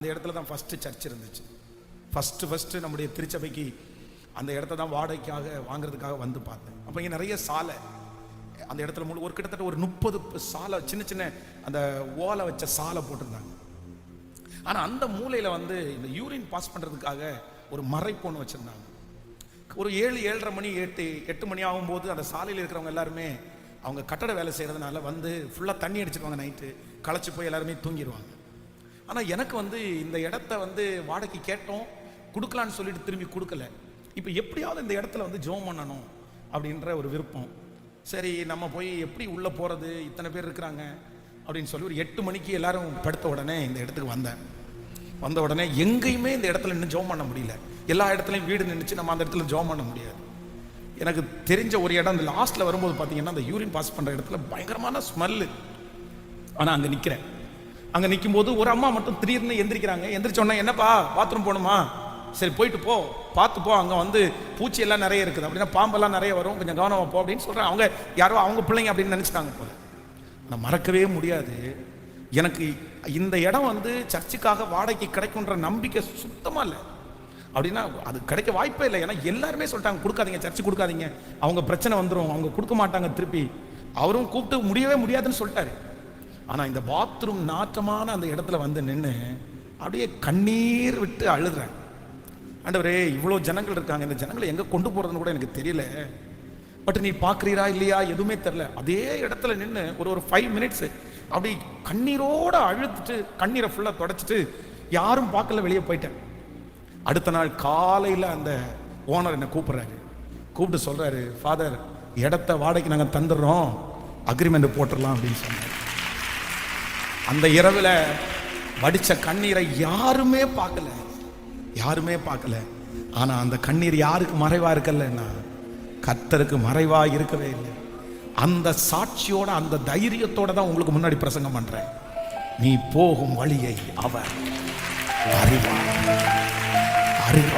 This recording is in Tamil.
அந்த இடத்துல தான் ஃபஸ்ட்டு சர்ச் இருந்துச்சு. ஃபஸ்ட்டு ஃபஸ்ட்டு நம்முடைய திருச்சபைக்கு அந்த இடத்த தான் வாடகைக்காக வாங்குறதுக்காக வந்து பார்த்தேன். அப்போ இங்கே நிறைய சாலை. அந்த இடத்துல முழு ஒரு கிட்டத்தட்ட ஒரு முப்பது சாலை சின்ன சின்ன அந்த ஓலை வச்ச சாலை போட்டிருந்தாங்க. ஆனால் அந்த மூலையில் வந்து இந்த யூரின் பாஸ் பண்ணுறதுக்காக ஒரு மறைப்பு வச்சுருந்தாங்க. ஒரு ஏழு ஏழரை மணி எட்டு எட்டு மணி ஆகும்போது அந்த சாலையில் இருக்கிறவங்க எல்லாருமே அவங்க கட்டட வேலை செய்கிறதுனால வந்து ஃபுல்லாக தண்ணி அடிச்சிருவாங்க நைட்டு களைச்சி போய் எல்லாருமே தூங்கிடுவாங்க ஆனால் எனக்கு வந்து இந்த இடத்த வந்து வாடகைக்கு கேட்டோம். கொடுக்கலான்னு சொல்லிட்டு திரும்பி கொடுக்கல. இப்போ எப்படியாவது இந்த இடத்துல வந்து ஜோம் பண்ணணும் அப்படின்ற ஒரு விருப்பம். சரி நம்ம போய் எப்படி உள்ளே போகிறது இத்தனை பேர் இருக்கிறாங்க. அப்படின்னு சொல்லி ஒரு எட்டு மணிக்கு எல்லாரும் படுத்த உடனே இந்த இடத்துக்கு வந்தேன். வந்த உடனே எங்கேயுமே இந்த இடத்துல நின்று ஜோம் பண்ண முடியல. எல்லா இடத்துலையும் வீடு நின்றுச்சு நம்ம அந்த இடத்துல ஜோம் பண்ண முடியாது. எனக்கு தெரிஞ்ச ஒரு இடம் இந்த லாஸ்ட்டில் வரும்போது பார்த்தீங்கன்னா அந்த யூரின் பாஸ் பண்ணுற இடத்துல பயங்கரமான ஸ்மெல்லு ஆனால் அங்கே நிற்கிறேன் அங்கே நிற்கும் போது ஒரு அம்மா மட்டும் திடீர்னு எந்திரிக்கிறாங்க. எந்திரிச்ச என்னப்பா பாத்ரூம் போகணுமா? சரி போயிட்டு போ. பார்த்து போ. அங்கே வந்து பூச்சி எல்லாம் நிறைய இருக்குது. அப்படின்னா பாம்பெல்லாம் நிறைய வரும். கொஞ்சம் கவனமாக போ. அப்படின்னு சொல்கிறேன் அவங்க யாரோ அவங்க பிள்ளைங்க அப்படின்னு நினச்சிட்டாங்க போல. நான் மறக்கவே முடியாது. எனக்கு இந்த இடம் வந்து சர்ச்சுக்காக வாடகைக்கு கிடைக்குன்ற நம்பிக்கை சுத்தமாக இல்லை. அப்படின்னா அது கிடைக்க வாய்ப்பே இல்லை. ஏன்னா எல்லாருமே சொல்லிட்டாங்க கொடுக்காதீங்க சர்ச்சு கொடுக்காதீங்க. அவங்க பிரச்சனை வந்துடும் அவங்க கொடுக்க மாட்டாங்க திருப்பி. அவரும் கூப்பிட்டு முடியவே முடியாதுன்னு சொல்லிட்டாரு. ஆனால் இந்த பாத்ரூம் நாற்றமான அந்த இடத்துல வந்து நின்று அப்படியே கண்ணீர் விட்டு அழுதுறேன். ஆண்டவரே இவ்வளோ ஜனங்கள் இருக்காங்க. இந்த ஜனங்களை எங்கே கொண்டு போகிறதுன்னு கூட எனக்கு தெரியல. பட் நீ பார்க்குறீரா இல்லையா? எதுவுமே தெரில அதே இடத்துல நின்று ஒரு ஒரு ஃபைவ் மினிட்ஸு அப்படி கண்ணீரோடு அழுத்துட்டு கண்ணீரை ஃபுல்லாக தொடச்சிட்டு யாரும் பார்க்கல வெளியே போயிட்டேன். அடுத்த நாள் காலையில் அந்த ஓனர் என்னை கூப்பிட்றாரு. கூப்பிட்டு சொல்கிறாரு ஃபாதர் இடத்த வாடகைக்கு நாங்கள் தந்துடுறோம். அக்ரிமெண்ட் போட்டுடலாம் அப்படின்னு சொன்னார். அந்த இரவில் வடிச்ச கண்ணீரை யாருமே பார்க்கல. யாருமே பார்க்கல. ஆனால் அந்த கண்ணீர் யாருக்கு மறைவாக இருக்கலன்னா கத்தருக்கு மறைவாக இருக்கவே இல்லை. அந்த சாட்சியோட அந்த தைரியத்தோட தான் உங்களுக்கு முன்னாடி பிரசங்கம் பண்ணுறேன் நீ போகும் வழியை அவர் அறிவார். அறிவார்.